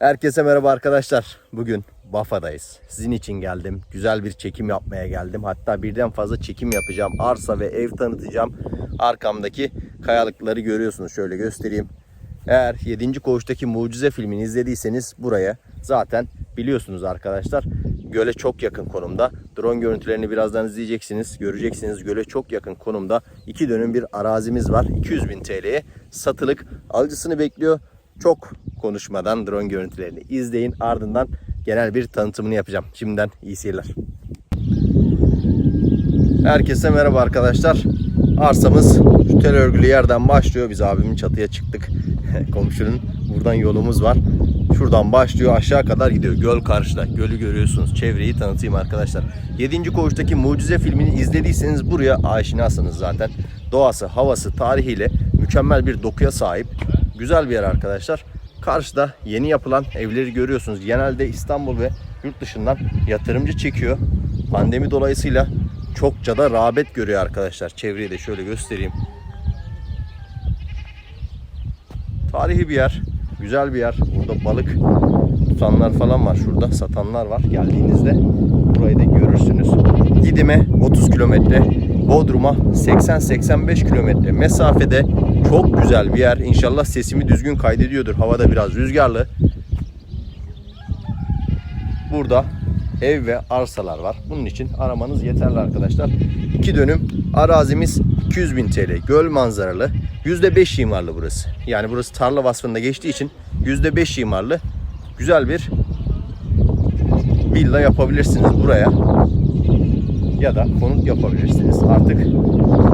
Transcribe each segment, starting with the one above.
Herkese merhaba arkadaşlar. Bugün Bafa'dayız. Sizin için geldim. Güzel bir çekim yapmaya geldim. Hatta birden fazla çekim yapacağım. Arsa ve ev tanıtacağım. Arkamdaki kayalıkları görüyorsunuz. Şöyle göstereyim. Eğer 7. Koğuş'taki Mucize filmini izlediyseniz buraya zaten biliyorsunuz arkadaşlar. Göle çok yakın konumda. Drone görüntülerini birazdan izleyeceksiniz. Göreceksiniz göle çok yakın konumda. iki dönüm bir arazimiz var. 200 bin TL'ye satılık. Alıcısını bekliyor. Çok konuşmadan drone görüntülerini izleyin. Ardından genel bir tanıtımını yapacağım. Şimdiden iyi seyirler. Herkese merhaba arkadaşlar. Arsamız şu tel örgülü yerden başlıyor. Biz abimin çatıya çıktık. Komşunun buradan yolumuz var. Şuradan başlıyor aşağı kadar gidiyor. Göl karşıda. Gölü görüyorsunuz. Çevreyi tanıtayım arkadaşlar. 7. Koğuş'taki Mucize filmini izlediyseniz buraya aşinasınız zaten. Doğası, havası, tarihiyle mükemmel bir dokuya sahip. Güzel bir yer arkadaşlar. Karşıda yeni yapılan evleri görüyorsunuz. Genelde İstanbul ve yurt dışından yatırımcı çekiyor. Pandemi dolayısıyla çokça da rağbet görüyor arkadaşlar. Çevreyi de şöyle göstereyim. Tarihi bir yer. Güzel bir yer. Burada balık tutanlar falan var şurada. Satanlar var. Geldiğinizde burayı da görürsünüz. Didim'e 30 kilometre. Bodrum'a 80-85 kilometre mesafede çok güzel bir yer. İnşallah sesimi düzgün kaydediyordur. Havada biraz rüzgarlı. Burada ev ve arsalar var. Bunun için aramanız yeterli arkadaşlar. 2 dönüm arazimiz 200 bin TL. Göl manzaralı. %5 imarlı burası. Yani burası tarla vasfında geçtiği için %5 imarlı. Güzel bir villa yapabilirsiniz buraya. Ya da konut yapabilirsiniz. Artık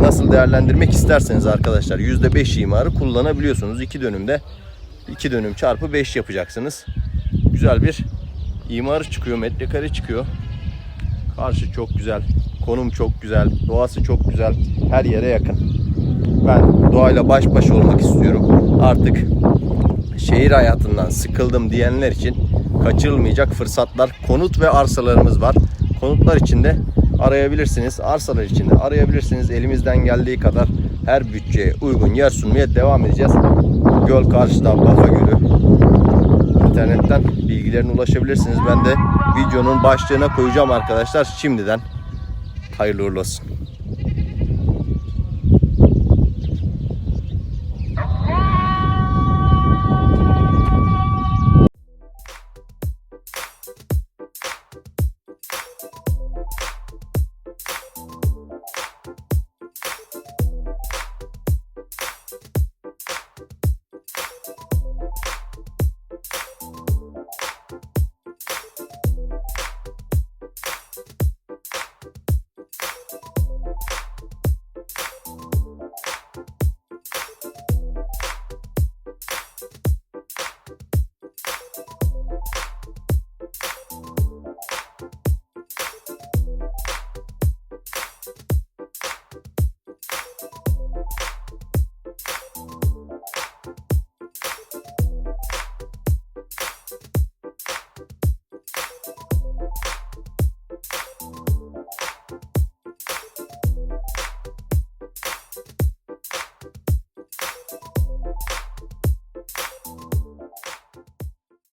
nasıl değerlendirmek isterseniz arkadaşlar %5 imarı kullanabiliyorsunuz. 2 dönümde 2 dönüm çarpı 5 yapacaksınız. Güzel bir imarı çıkıyor, metrekare çıkıyor. Karşı çok güzel, konum çok güzel, doğası çok güzel, her yere yakın. Ben doğayla baş başa olmak istiyorum. Artık şehir hayatından sıkıldım diyenler için kaçırılmayacak fırsatlar, konut ve arsalarımız var. Konutlar için de arayabilirsiniz, arsalar için de arayabilirsiniz. Elimizden geldiği kadar her bütçeye uygun yer sunmaya devam edeceğiz. Göl karşıda, Bafa Gölü, internetten bilgilerine ulaşabilirsiniz. Ben de videonun başlığına koyacağım arkadaşlar. Şimdiden hayırlı uğurlu olsun.